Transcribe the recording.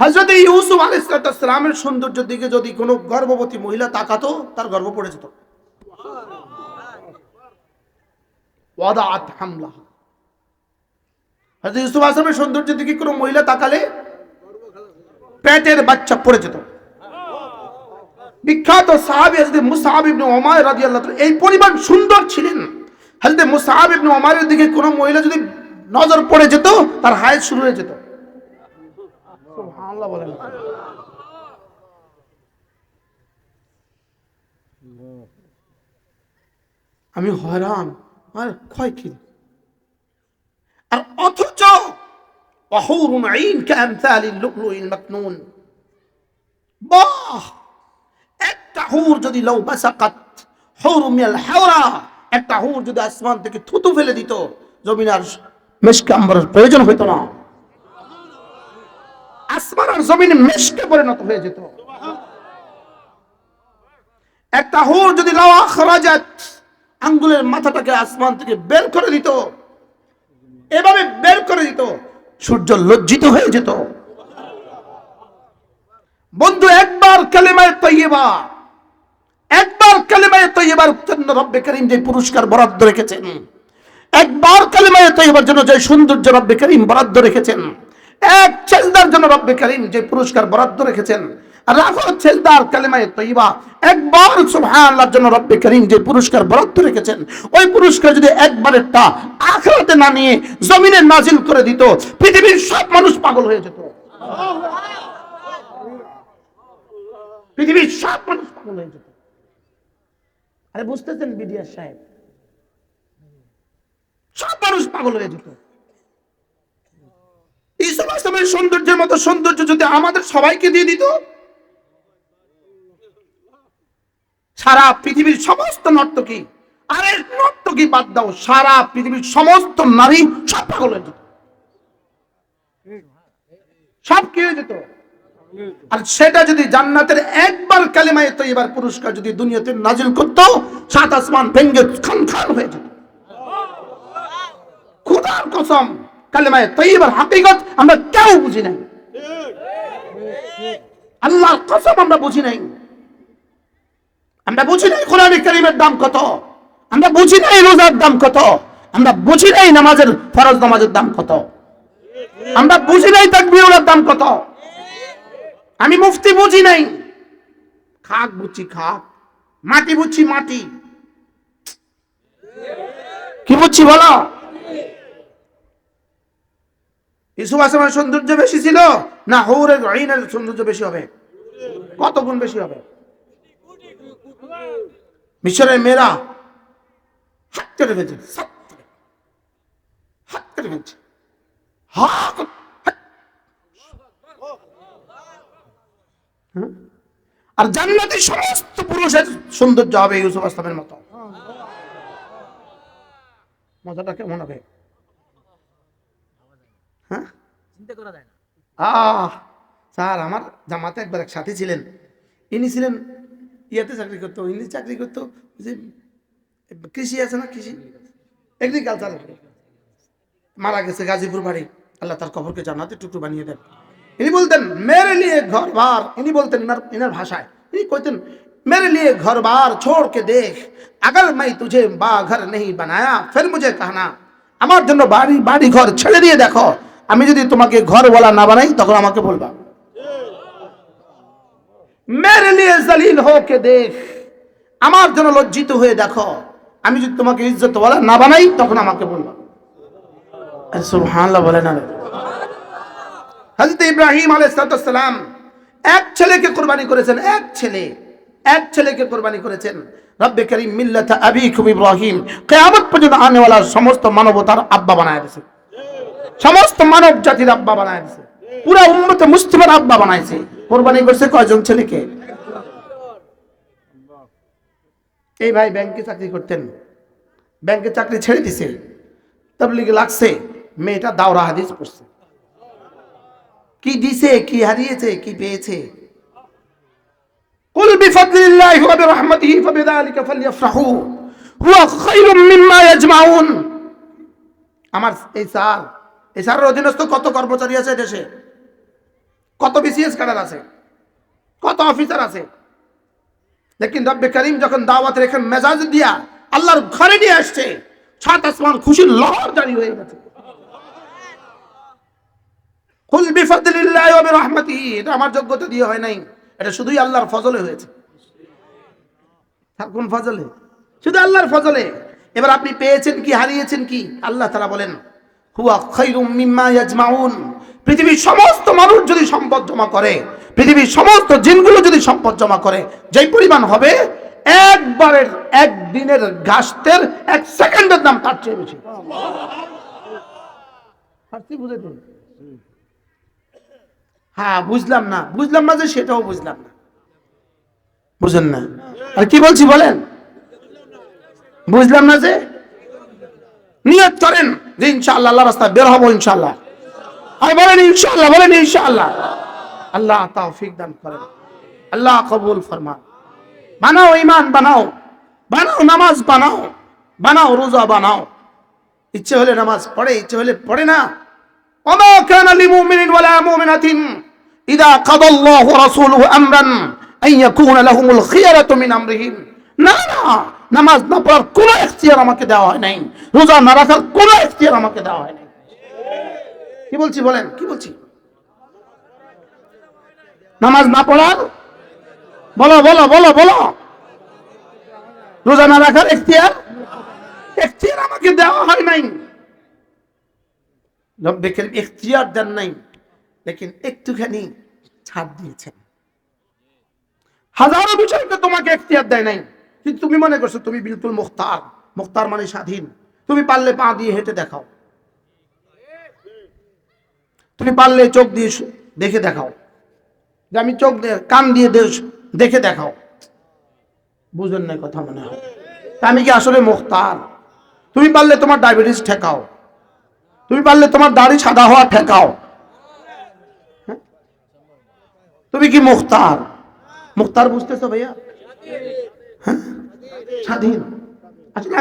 হজরত ইউসুফ আলাইসালামের সৌন্দর্যের দিকে যদি কোনো গর্ভবতী মহিলা তাকাতো, তার গর্ভ পড়ে যেত। হজরত ইউসুফ আসলামের দিকে কোনো মহিলা তাকালে, পেটের বাচ্চা পড়ে যেত। বিখ্যাত সাহাবী হযরত মুসআব ইবনে উমাইর রাদিয়াল্লাহু এই পরিমাণ সুন্দর ছিলেন। হযরত মুসআব ইবনে দিকে কোনো মহিলা যদি নজর পড়ে যেত, তার হায়াত শুরু হয়ে যেত। সুবহানাল্লাহ বলেন আমি হয়রান আর ক্ষয় কি আর অথচ وحور عين كأمثال اللؤلؤ المكنون বাহ একটা হুর যদি লৌ বাসাকাত হুর মিয়াল হাওরা একটা হুর যদি আসমান থেকে থুতু ফেলে দিত জমিন আর মেশকে আম্বরের প্রয়োজন হইতো না আসমান আর জমিন মেশকে পরিণত হয়ে যেত। একটা হুর যদি লাওয়া খরাজাত আঙ্গুলের মাথাটাকে আসমান থেকে বের করে দিত। এভাবে বের করে দিত, সূর্য লজ্জিত হয়ে যেত। বন্ধু, একবার কালেমায় তৈবা একবার কালেমায় তৈবার জন্য রব্বে করিম যে পুরস্কার বরাদ্দ রেখেছেন, একবার কালেমায় তৈবার জন্য যে সৌন্দর্য রব্বে করিম বরাদ্দ রেখেছেন এক ছেলদার জন্য রব্বে করিম যে পুরস্কার বরাদ্দ রেখেছেন। ছেলদার কালেমায় তৈবা একবার সুবহানাল্লাহর জন্য রব্বে করিম যে পুরস্কার বরাদ্দ রেখেছেন, ওই পুরস্কার যদি একবারেরটা না নিয়ে জমিনে নাজিল করে দিত, পৃথিবীর সব মানুষ পাগল হয়ে যেত। পৃথিবীর সব মানুষ পাগল হয়ে যেত। আরে বুঝতেছেন বিডিআর সাহেব? সব মানুষ পাগল হয়ে যেত। আসলামের সৌন্দর্যের মতো সৌন্দর্য যদি আমাদের সবাইকে দিয়ে দিত, সারা পৃথিবীর সমস্ত নর্তকী আরে নর্তকী বাদ দাও, সারা পৃথিবীর সমস্ত নারী সব পাগল হয়ে যেত। সব কি হয়ে যেত? আর সেটা যদি জান্নাতের একবার কালিমায় তো এবার পুরস্কার যদি দুনিয়াতে নাজিল করতো, সাত আসমান ভেঙ্গে খান খান হয়ে যেত। খুদার কসম। কালিমায় তৈবার আমরা কেউ বুঝি নাই। আল্লাহর কসম আমরা বুঝি নাই। আমরা বুঝি নাই কোরআনে কারিমের দাম কত? আমরা বুঝি নাই রোজার দাম কত? আমরা বুঝি নাই নামাজের ফরজ নামাজের দাম কত? আমরা বুঝি নাই দাম কত? আমি মুফতি বুঝি নাই। খাক বুঝছি খাক। মাটি বুঝছি মাটি। কি বুঝছি বলো? ইসুফ আসলামের সৌন্দর্য বেশি ছিল? না, হৌরের আইনের সৌন্দর্য বেশি হবে। কত গুণ বেশি হবে? মিশরের মেয়েরা হাত কেটে ফেলছে হাত কেটে ফেলছে? আর জান্নাতি সমস্ত পুরুষের সৌন্দর্য হবে ইউসুফ আসলামের মতো। মজাটা কেমন হবে? হ্যাঁ চিন্তা করা যায় না আহ স্যার আমার জামাতে একবার এক সাথী ছিলেন ইনি ছিলেন ইয়াতে চাকরি করতো ইনি চাকরি করতো ওই যে কৃষি আছে না কৃষি এগ্রিকালচার মারা গেছে গাজীপুর বাড়ি আল্লাহ তার কবরকে জানাতে টুকরো বানিয়ে দেন ইনি বলতেন মেরে লিয়ে ঘর বার ইনি বলতেন ইনার ইনার ভাষায় ইনি কইতেন मेरे लिए घर बार छोड़ के देख अगर मैं तुझे बा घर नहीं बनाया फिर मुझे कहना আমার জন্য বাড়ি বাড়ি ঘর ছেড়ে দিয়ে দেখো আমি যদি তোমাকে ঘরওয়ালা না বানাই, তখন আমাকে বলবা। মেরে লিয়ে জলিল হোকে দেখ। আমার জন্য লজ্জিত হয়ে দেখো। আমি যদি তোমাকে ইজ্জতওয়ালা না বানাই, তখন আমাকে বলবা। সুবহানাল্লাহ, বলে না। হযরত ইব্রাহিম আলাইহিসসালাম এক ছেলেকে কুরবানি করেছেন, এক ছেলে, এক ছেলেকে কুরবানি করেছেন। রব্বে করিম মিল্লাত আবিকুম ইব্রাহিম। কিয়ামত পর্যন্ত আনেওয়ালা সমস্ত মানবতার আব্বা বানায় দিয়েছে সমস্ত মানব জাতির আব্বা বানায় দিয়েছে পুরো উম্মতে মুসলিমের আব্বা বানাইছে কুরবানি করছে কয়জন ছেলেকে এই ভাই ব্যাংকে চাকরি করতেন ব্যাংকে চাকরি ছেড়ে দিছে তাবলিগে লাগছে মেয়েটা দাওরা হাদিস পড়ছে কি দিছে কি হারিয়েছে কি পেয়েছে قل بفضل الله وبرحمته فبذلك فليفرحوا هو خير مما يجمعون আমার এই স্যার এই স্যারের অধীনস্থ কত কর্মচারী আছে দেশে? কত বিসিএস ক্যাডার আছে? কত অফিসার আছে? লেকিন রব্বে করিম যখন দাওয়াতের এখানে মেজাজ দিয়া আল্লাহর ঘরে নিয়ে আসছে, সাত আসমান খুশির লহর জারি হয়ে গেছে। কুল বিফাদলিল্লাহি ওয়া বিরহমাতিহি, এটা আমার যোগ্যতা দিয়ে হয় নাই, এটা শুধুই আল্লাহর ফজলে হয়েছে। কোন ফজলে? শুধু আল্লাহর ফজলে। এবার আপনি পেয়েছেন কি, হারিয়েছেন কি? আল্লাহ তারা বলেন হুয়া মিম্মা ইয়াজমাউন। পৃথিবীর সমস্ত মানুষ যদি সম্পদ জমা করে, পৃথিবীর সমস্ত জিনগুলো যদি সম্পদ জমা করে, যেই পরিমাণ হবে, একবারের, একদিনের গাছতের এক সেকেন্ডের দাম তার চেয়ে বেশি। বুঝেছেন? হ্যাঁ বুঝলাম না। বুঝলাম না যে সেটাও বুঝলাম না। বুঝেন না? আর কি বলছি বলেন? বুঝলাম না যে নিয়ত করেন যে ইনশাআল্লাহ আল্লাহ রাস্তায় বের হবো ইনশাআল্লাহ আর বলেন ইনশাআল্লাহ বলেন ইনশাআল্লাহ আল্লাহ তৌফিক দান করেন আল্লাহ কবুল ফরমান বানাও ইমান বানাও বানাও নামাজ বানাও বানাও রোজা বানাও ইচ্ছে হলে নামাজ পড়ে ইচ্ছে হলে পড়ে না وما كان لمؤمن ولا مؤمنة إذا قضى الله ورسوله أمرا أن يكون لهم الخيرة من أمرهم না না, নামাজ না পড়ার কোনো এখতিয়ার আমাকে দেওয়া হয় নাই। রোজা না রাখার কোনো এখতিয়ার আমাকে দেওয়া হয় নাই। কি বলছি বলেন? কি বলছি? নামাজ না পড়ার? বলো বলো বলো বলো। রোজা না রাখার এখতিয়ার? এখতিয়ার আমাকে দেওয়া হয় নাই। রব্বে করিম এখতিয়ার দেন নাই। লেকিন একটুখানি ছাড় দিয়েছেন। হাজারো বিষয়কে তোমাকে এখতিয়ার দেয় নাই। কিন্তু তুমি মনে করছ তুমি বিলকুল মুখতার মুখতার মানে স্বাধীন। তুমি পারলে পা দিয়ে হেঁটে দেখাও। তুমি পারলে চোখ দিয়ে দেখে দেখাও। যে আমি চোখ দিয়ে কান দিয়ে দেখে দেখাও। বুঝেন না কথা মনে হয়? আমি কি আসলে মুখতার? তুমি পারলে তোমার ডায়াবেটিস ঠেকাও। তুমি পারলে তোমার দাড়ি সাদা হওয়া ঠেকাও। হ্যাঁ? তুমি কি মুখতার? মুখতার বুঝতেছো ভাইয়া? হ্যাঁ? স্বাধীন আসলে